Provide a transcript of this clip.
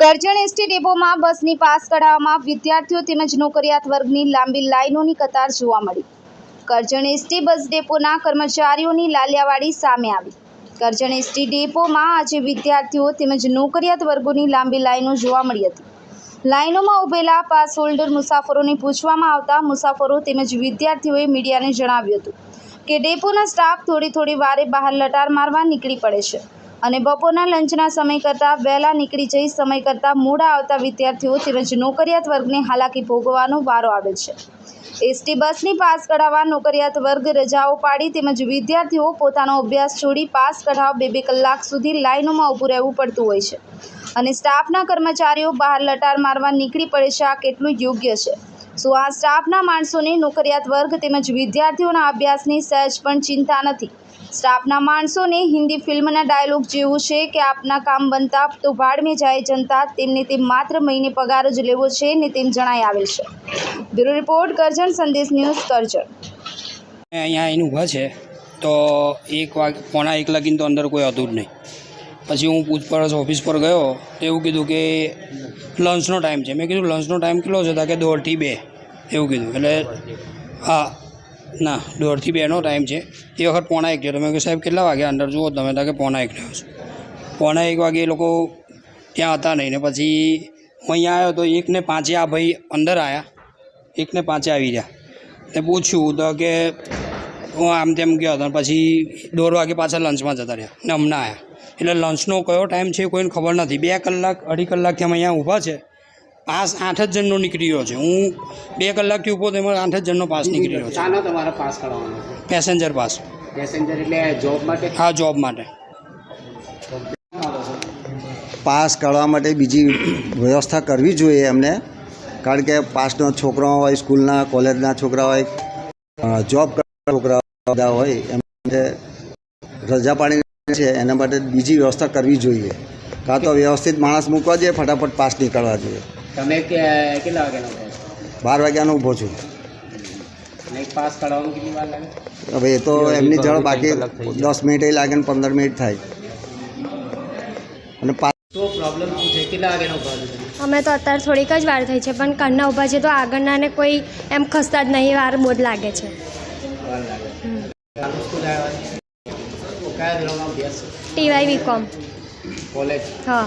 Karjan ST ડેપોમાં બસની pass કઢાવવામાં વિદ્યાર્થીઓ તેમજ નોકરિયાત વર્ગની લાંબી લાઇનોની કતાર જોવા મળી. કરજણ એસટી બસ ડેપોના કર્મચારીઓની લાલિયાવાડી સામે આવી. કરજણ એસટી ડેપોમાં આજે વિદ્યાર્થીઓ તેમજ નોકરિયાત વર્ગોની લાંબી લાઇનો જોવા મળી હતી. લાઇનોમાં ઊભેલા પાસ હોલ્ડર મુસાફરોને પૂછવામાં આવતા મુસાફરો તેમજ વિદ્યાર્થીઓએ મીડિયાને જણાવ્યું હતું કે ડેપોના સ્ટાફ થોડી થોડી વારે બહાર લટાર મારવા નીકળી પડે છે. અને બપોરના લંચના સમય કરતાં વહેલા નીકળી જઈ સમય કરતાં મોડા આવતા વિદ્યાર્થીઓ તેમજ નોકરિયાત વર્ગને હાલાકી ભોગવવાનો વારો આવે છે. એસટી બસની પાસ કઢાવવા નોકરિયાત વર્ગ રજાઓ પાડી તેમજ વિદ્યાર્થીઓ પોતાનો અભ્યાસ છોડી પાસ કઢાવ બે બે કલાક સુધી લાઇનોમાં ઊભું રહેવું પડતું હોય છે. અને સ્ટાફના કર્મચારીઓ બહાર લટાર મારવા નીકળી પડે છે, આ કેટલું યોગ્ય છે? શું આ સ્ટાફના માણસોને નોકરિયાત વર્ગ તેમજ વિદ્યાર્થીઓના અભ્યાસની સહેજ પણ ચિંતા નથી? સ્ટાફના માણસોને હિન્દી ફિલ્મના ડાયલોગ જેવું છે કે, આપના કામ બનતા તો ભાડ મેં જાય જનતા. તેમને તે માત્ર મહિને પગાર જ લેવો છે ને તેમ જણાઈ આવેલ છે. બ્યુરો રિપોર્ટ, કરજણ, સંદેશ ન્યૂઝ, કરજણ. અહીંયા એનું ઊભા છે. તો એક વાગ, પોણા એક લાગીને તો અંદર કોઈ હતું નહીં. પછી હું પૂછપરછ ઓફિસ પર ગયો એવું કીધું કે લંચનો ટાઈમ છે. મેં કીધું, લંચનો ટાઈમ કેટલો છે? કે દોઢથી બે. એવું કીધું. એટલે હા, ના, દોઢથી બેનો ટાઈમ છે. એ વખત પોણા એક છે તો મેં કીધું, સાહેબ, કેટલા વાગ્યા અંદર જુઓ તમે? ત્યાં પોણા એક થયો છે. પોણા એક વાગે એ લોકો ત્યાં હતા નહીં. ને પછી હું અહીંયા આવ્યો તો એકને પાંચે આ ભાઈ અંદર આવ્યા એકને પાંચે આવી ગયા ને પૂછ્યું તો કે હું આમ તેમ ગયો હતો. પછી દોઢ વાગે પાછા લંચમાં જતા રહ્યા. ને હમણાં આવ્યા એટલે લંચનો કયો ટાઈમ છે કોઈને ખબર નથી. બે કલાક અઢી કલાકથી અમે અહીંયા ઊભા છે. પાસ આઠ જ જણનો નીકળી રહ્યો છે. હું બે કલાકથી ઊભો તો એમાં આઠ જ જણનો પાસ નીકળી રહ્યો છે. તમારે પાસ કરાવવાનો પેસેન્જર પાસ. પેસેન્જર એટલે જોબ માટે? હા જોબ માટે. પાસ કરવા માટે બીજી વ્યવસ્થા કરવી જોઈએ એમને. કારણ કે પાસનો છોકરાઓ હોય સ્કૂલના કોલેજના છોકરા હોય જોબ કરતા છોકરા બધા હોય એમને રજા પાડી છે એના માટે બીજી વ્યવસ્થા કરવી જોઈએ. કાં તો વ્યવસ્થિત માણસ મૂકવા જોઈએ ફટાફટ પાસ નીકળવા જોઈએ. તમે કે કેટલા વાગ્યાનો બાર વાગ્યાનો ઊભો છું. પાસ કઢાવવામાં કેટલી વાર લાગે? હવે એ તો એમની જળ બાકી દસ મિનિટ લાગે ને પંદર મિનિટ થાય. અને પાસ તો પ્રોબ્લેમ શું છે? કેટલા વાગ્યાનો ઊભા અમે તો અત્યારે થોડીક જ વાર થઈ છે પણ કાનના ઊભા છે તો આગળનાને કોઈ એમ ખસતા જ નહીં વાર બહુ લાગે છે. વાર લાગે. કયા ધોરણમાં અભ્યાસ ટીવાય બીકોમ કોલેજ હા.